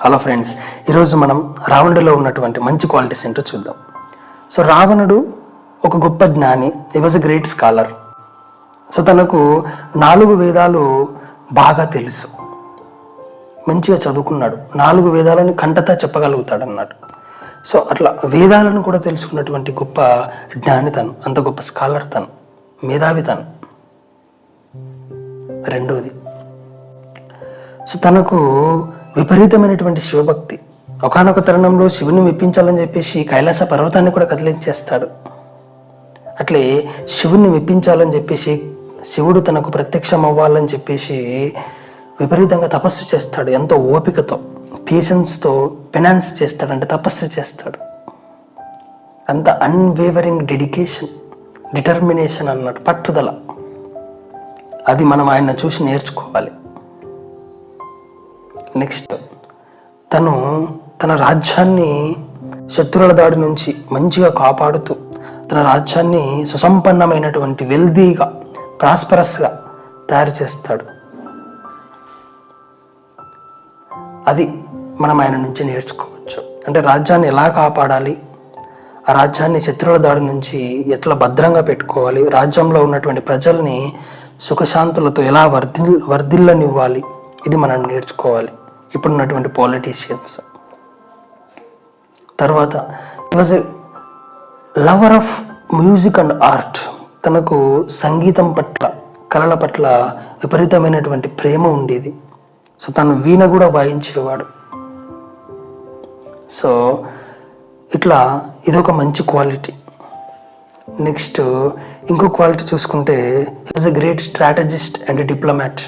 Hello friends ఈరోజు మనం రావణుడిలో ఉన్నటువంటి మంచి క్వాలిటీస్ ఏంటో చూద్దాం. సో రావణుడు ఒక గొప్ప జ్ఞాని he was a great scholar so తనకు నాలుగు వేదాలు బాగా తెలుసు. మంచిగా చదువుకున్నాడు. నాలుగు వేదాలను కంటతా చెప్పగలుగుతాడు అన్నాడు సో అట్లా వేదాలను కూడా తెలుసుకున్నటువంటి గొప్ప జ్ఞాని తను అంత గొప్ప స్కాలర్ తను మేధావి తను. రెండోది సో తనకు విపరీతమైనటువంటి శివభక్తి. ఒకనొక తరుణంలో శివుని మెప్పించాలని చెప్పేసి కైలాస పర్వతాన్ని కూడా కదిలించేస్తాడు. అట్లే శివుణ్ణి మెప్పించాలని చెప్పేసి శివుడు తనకు ప్రత్యక్షం అవ్వాలని చెప్పేసి విపరీతంగా తపస్సు చేస్తాడు. ఎంతో ఓపికతో పేషెన్స్తో పెనాన్స్ చేస్తాడు అంటే తపస్సు చేస్తాడు. అంత అన్వేవరింగ్ డెడికేషన్ డిటర్మినేషన్ అన్నట్టు పట్టుదల. అది మనం ఆయన చూసి నేర్చుకోవాలి. నెక్స్ట్ తను తన రాజ్యాన్ని శత్రువుల దాడి నుంచి మంచిగా కాపాడుతూ తన రాజ్యాన్ని సుసంపన్నమైనటువంటి వెల్దీగా ప్రాస్పరస్గా తయారు చేస్తాడు. అది మనం ఆయన నుంచి నేర్చుకోవచ్చు. అంటే రాజ్యాన్ని ఎలా కాపాడాలి? ఆ రాజ్యాన్ని శత్రువుల దాడి నుంచి ఎట్లా భద్రంగా పెట్టుకోవాలి? రాజ్యంలో ఉన్నటువంటి ప్రజల్ని సుఖశాంతులతో ఎలా వర్ధి వర్ధిల్లనివ్వాలి? ఇది మనం నేర్చుకోవాలి. ఇప్పుడున్నటువంటి పాలిటీషియన్స్ తర్వాత was a lover of music and art తనకు సంగీతం పట్ల కళల పట్ల విపరీతమైనటువంటి ప్రేమ ఉండేది. సో తను వీణ కూడా వాయించేవాడు. సో ఇట్లా ఇదొక మంచి క్వాలిటీ నెక్స్ట్ ఇంకో క్వాలిటీ చూసుకుంటే is a great strategist and diplomat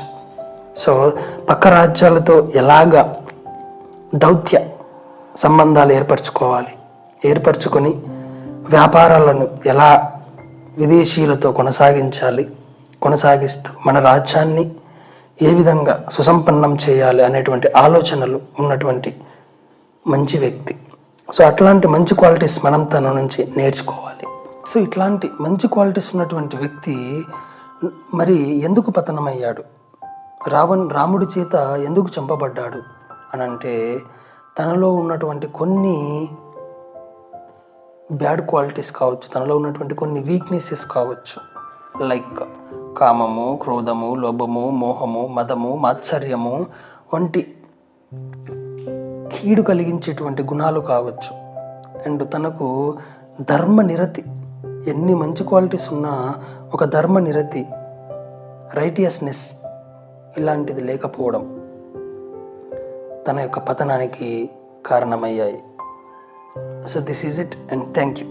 so పక్క రాజ్యాలతో ఎలాగ దౌత్య సంబంధాలు ఏర్పరచుకోవాలి? ఏర్పరచుకొని వ్యాపారాలను ఎలా విదేశీయులతో కొనసాగించాలి? కొనసాగిస్తూ మన రాజ్యాన్ని ఏ విధంగా సుసంపన్నం చేయాలి అనేటువంటి ఆలోచనలు ఉన్నటువంటి మంచి వ్యక్తి. సో అట్లాంటి మంచి క్వాలిటీస్ మనం తన నుంచి నేర్చుకోవాలి. సో ఇట్లాంటి మంచి క్వాలిటీస్ ఉన్నటువంటి వ్యక్తి మరి ఎందుకు పతనమయ్యాడు? రావణ్ రాముడి చేత ఎందుకు చంపబడ్డాడు అని అంటే తనలో ఉన్నటువంటి కొన్ని బ్యాడ్ క్వాలిటీస్ కావచ్చు తనలో ఉన్నటువంటి కొన్ని వీక్నెసెస్ కావచ్చు. లైక్ కామము క్రోధము లోభము మోహము మదము మాత్సర్యము వంటి కీడు కలిగించేటువంటి గుణాలు కావచ్చు. అండ్ తనకు ధర్మ నిరతి ఎన్ని మంచి క్వాలిటీస్ ఉన్నా ఒక ధర్మ నిరతి రైటియస్నెస్ ఇలాంటిది లేకపోవడం తన యొక్క పతనానికి కారణమయ్యాయి. So this is it and thank you